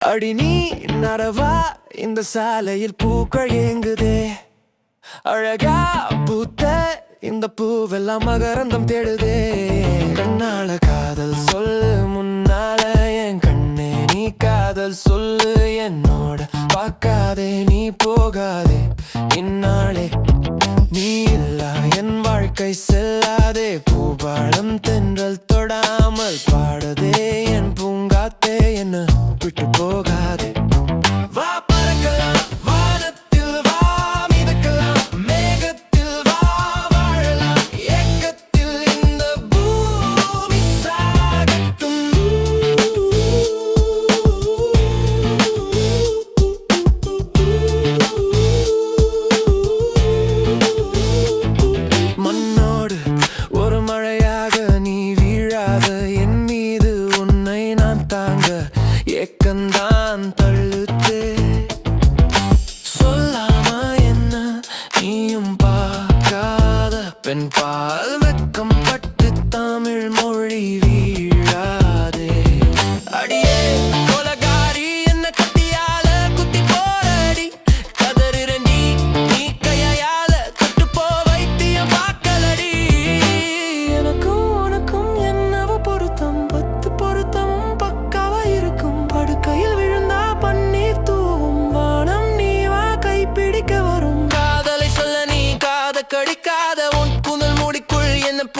அடி நீ நடவா இந்த சாலையில் பூக்கள் ஏங்குதே. அழகா பூத்த இந்த பூவெல்லாம் மகரந்தம் தேடுதே. கண்ணால காதல் சொல்லு முன்னால என் கண்ணே. நீ காதல் சொல்லு என்னோட பார்க்காதே நீ போகாதே. இந்நாளே நீ இல்லா என் வாழ்க்கை செல்லாதே. பூபாளம் தென்றல் தொடாமல் பாடுதே என் பூ பூங்காத்தே என்ன விட்டு போகாதே. Come. a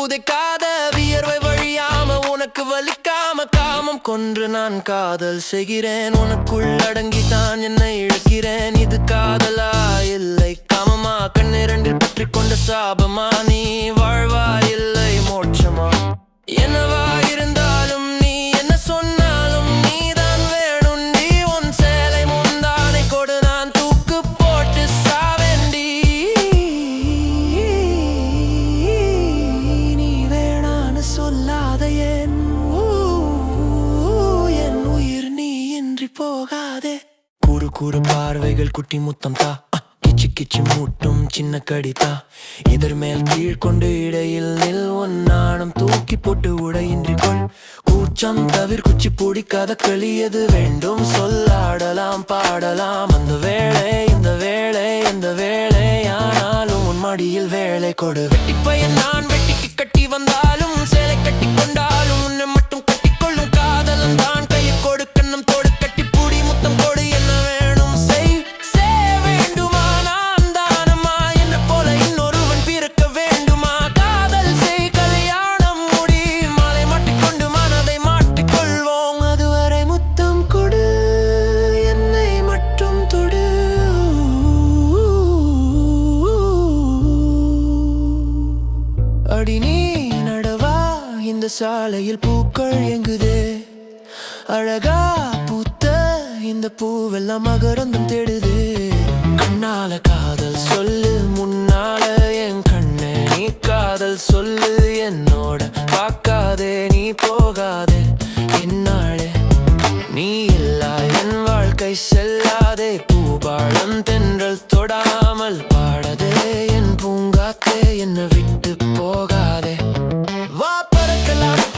புதைக்காத வியர்வை வழியாம உனக்கு வலிக்காம காமம் கொன்று நான் காதல் செய்கிறேன். உனக்குள் அடங்கி தான் என்னை இழக்கிறேன். இது காதலா? இல்லை காமமா? கண்ணிரண்டில் பற்றி கொண்ட சாபமா? நீ வாழ்வா? இல்லை கூறு பார்வைகள் குட்டி முத்தம் தா. கிச்சு கிச்சு மூட்டும் சின்ன கடிதா இதர் மேல் கீழ் கொண்டு இடையில் நில் உன் நாணம் தூக்கி போட்டு உடையின்றி கொள். கூச்சம் தவிர குச்சி பிடிக்காத களி எது வேண்டும்? சொல்லாடலாம் பாடலாம். அந்த வேளை இந்த வேளை இந்த வேளை ஆனாலும் உன் மடியில் வேலை கொடு. வெட்டி பையன் நான் வெட்டிக்கு சாலையில் பூக்கள் எங்குதே அழகா பூத்த இந்த பூவெல்லாம் மகரந்தம் தேடுது. கண்ணால காதல் சொல்லு முன்னால என் கண்ணே நீ காதல் சொல்லு என்னோட பார்க்காதே நீ போகாதே. என்னாலே நீ இல்லா என் வாழ்க்கை செல்லாதே. பூபாளம் தென்றல் தொடாமல் பாடதே. என் பூங்காத்தே என்னை விட்டு போகாதே. love.